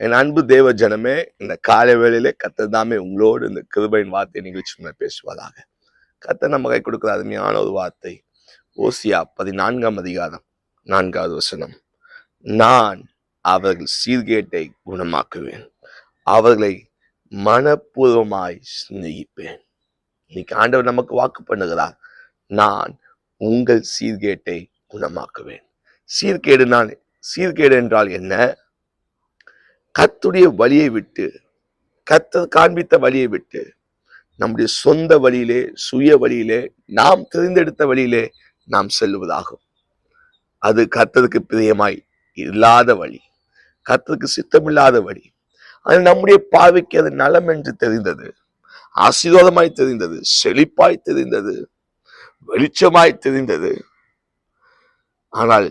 என் அன்பு தேவ ஜனமே இந்த காலை வேளையிலே கத்தர் தாமே உங்களோடு இந்த கிருபையின் வார்த்தை நிகழ்ச்சி மூலம் பேசுவதாக. கத்தர் நம்ம கை கொடுக்குற அருமையான ஒரு வார்த்தை. ஓசியா பதினான்காம் அதிகாரம் நான்காவது வசனம். நான் அவர்கள் சீர்கேட்டை குணமாக்குவேன். அவர்களை மனப்பூர்வமாய் சிந்திப்பேன் இன்னைக்கு ஆண்டவர் நமக்கு வாக்கு பண்ணுகிறார். நான் உங்கள் சீர்கேட்டை குணமாக்குவேன். சீர்கேடு நான் சீர்கேடு என்றால் என்ன? கத்துடைய வழியை விட்டு கத்த காண்பித்த வழியை விட்டு நம்முடைய சொந்த வழியிலே சுய வழியிலே நாம் தெரிந்தெடுத்த வழியிலே நாம் செல்வதாகும் அது கத்தருக்கு பிரியமாய் இல்லாத வழி. கத்தருக்கு சித்தமில்லாத வழி. அது நம்முடைய பார்வைக்கு அது நலம் என்று தெரிந்தது. ஆசீர்வாதமாய் தெரிந்தது. செழிப்பாய் தெரிந்தது. வெளிச்சமாய் தெரிந்தது. ஆனால்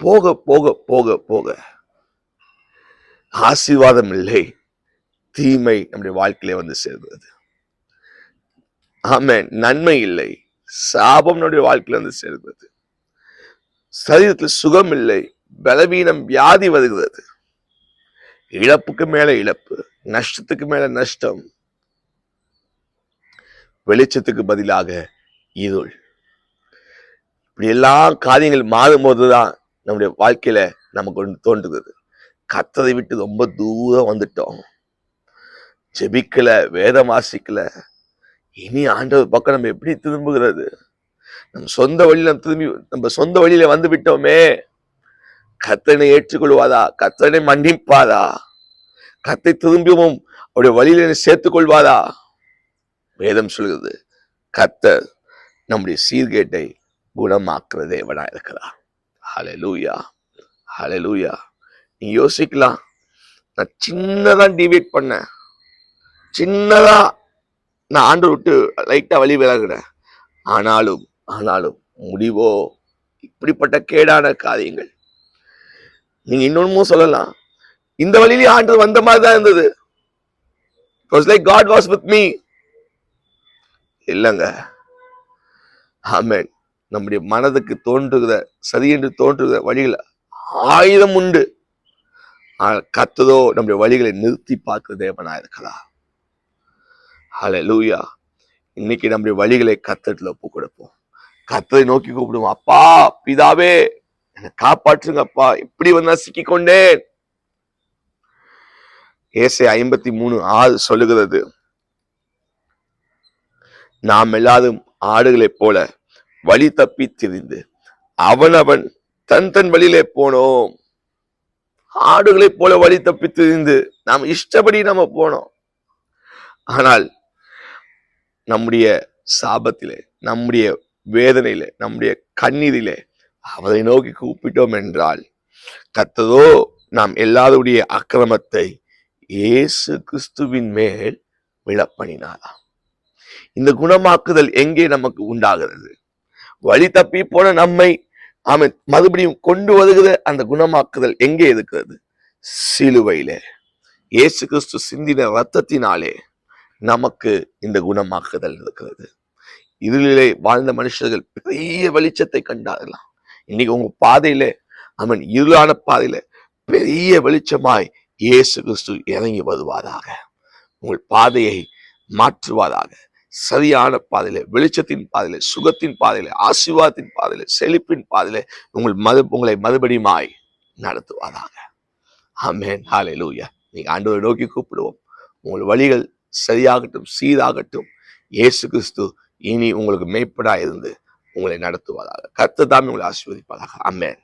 போக போக போக போக ஆசீர்வாதம் இல்லை தீமை நம்முடைய வாழ்க்கையிலே வந்து சேர்ந்தது ஆமென். நன்மை இல்லை. சாபம் நம்முடைய வாழ்க்கையில வந்து சேர்ந்தது சரீரத்தில் சுகம் இல்லை. பலவீனம் வியாதி வருகிறது. இழப்புக்கு மேல இழப்பு நஷ்டத்துக்கு மேல நஷ்டம். வெளிச்சத்துக்கு பதிலாக இருள். இப்படி எல்லா காரியங்கள் மாறும் போதுதான் நம்முடைய வாழ்க்கையில நமக்கு ஒன்று தோன்றுகிறது. கத்ததை விட்டு ரொம்ப தூரம் வந்துட்டோம். ஜெபிக்கல வேதம் வாசிக்கல. இனி ஆண்டவர் பக்கம் நம்ம எப்படி திரும்புகிறது? நம்ம சொந்த வழியில திரும்பி நம்ம சொந்த வழியில வந்து விட்டோமே. கத்தனை ஏற்றுக்கொள்வாதா கத்தனை மன்னிப்பாதா கத்தை திரும்பியும் அவருடைய வழியில சேர்த்துக் கொள்வாரா வேதம் சொல்கிறது கத்தர் நம்முடைய சீர்கேட்டை குணமாக்குற தேவனா இருக்கிறார் ஹலலூயா ஹலலூயா நீ யோசிக்கலாம். நான் சின்னதா டிவேட் பண்ணேன். சின்னதா நான் ஆண்டு விட்டு லைட்டா வழி விலகுறேன் ஆனாலும் ஆனாலும் முடிவோ இப்படிப்பட்ட கேடான காரியங்கள். நீங்க இன்னொன்னும் சொல்லலாம். இந்த வழியிலே ஆண்டு வந்த மாதிரி தான் இருந்தது. Like God was with me இல்லைங்க. ஆமேன். நம்முடைய மனதுக்கு தோன்றுகிற சரி என்று தோன்றுகிற வழிகள் ஆயுதம் உண்டு. கத்ததோ நம்முடைய வழிகளை நிறுத்தி பார்க்கிற தேவனா இருக்கிறார். லூயா இன்னைக்கு நம்முடைய வழிகளை கத்தட்டில் ஒப்பு கொடுப்போம். கத்தரை நோக்கி கூப்பிடுவோம். அப்பா பிதாவே என்னை காப்பாற்றுங்க அப்பா. இப்படி வந்தா சிக்கிக்கொண்டேன் ஏசை ஐம்பத்தி மூணு ஆறு சொல்லுகிறது நாம் எல்லாரும் ஆடுகளைப் போல வழி தப்பி திரிந்து அவனவன் தன் தன் வழியிலே போனோம். ஆடுகளைப் போல வழி தப்பி திரிந்து நாம் இஷ்டப்படி நம்ம போனோம். ஆனால் நம்முடைய சாபத்திலே நம்முடைய வேதனையிலே நம்முடைய கண்ணீரிலே அவரை நோக்கி கூப்பிட்டோம் என்றால் கத்ததோ நாம் எல்லாருடைய அக்கிரமத்தை இயேசு கிறிஸ்துவின் மேல் விழப்பணினாராம். இந்த குணமாக்குதல் எங்கே நமக்கு உண்டாகிறது? வழி தப்பி போன நம்மை ஆமை மறுபடியும் கொண்டு வருகிற அந்த குணமாக்குதல் எங்கே இருக்கிறது? சிலுவையிலே. இயேசு கிறிஸ்து சிந்தின ரத்தத்தினாலே நமக்கு இந்த குணமாக்குதல் இருக்கிறது. இருளிலே வாழ்ந்த மனுஷர்கள் பெரிய வெளிச்சத்தை கண்டார்களாம். இன்னைக்கு உங்க பாதையில அவன் இருளான பாதையில பெரிய வெளிச்சமாய் இயேசு கிறிஸ்து இறங்கி வருவாராக. உங்கள் பாதையை மாற்றுவாராக. சரியான பாதையில வெளிச்சத்தின் பாதையில சுகத்தின் பாதையில ஆசீர்வாதத்தின் பாதையில செழிப்பின் பாதையில உங்கள் மது உங்களை மறுபடியுமாய் நடத்துவாராங்க ஆமேன். ஹாலே லூயா நீங்கள் ஆண்டவரை நோக்கி கூப்பிடுவோம். உங்கள் வழிகள் சரியாகட்டும் சீராகட்டும். இயேசு கிறிஸ்து இனி உங்களுக்கு மேய்ப்படா இருந்து உங்களை நடத்துவதாக கர்த்தர் தாமே உங்களை ஆசீர்வதிப்பதாக அம்மேன்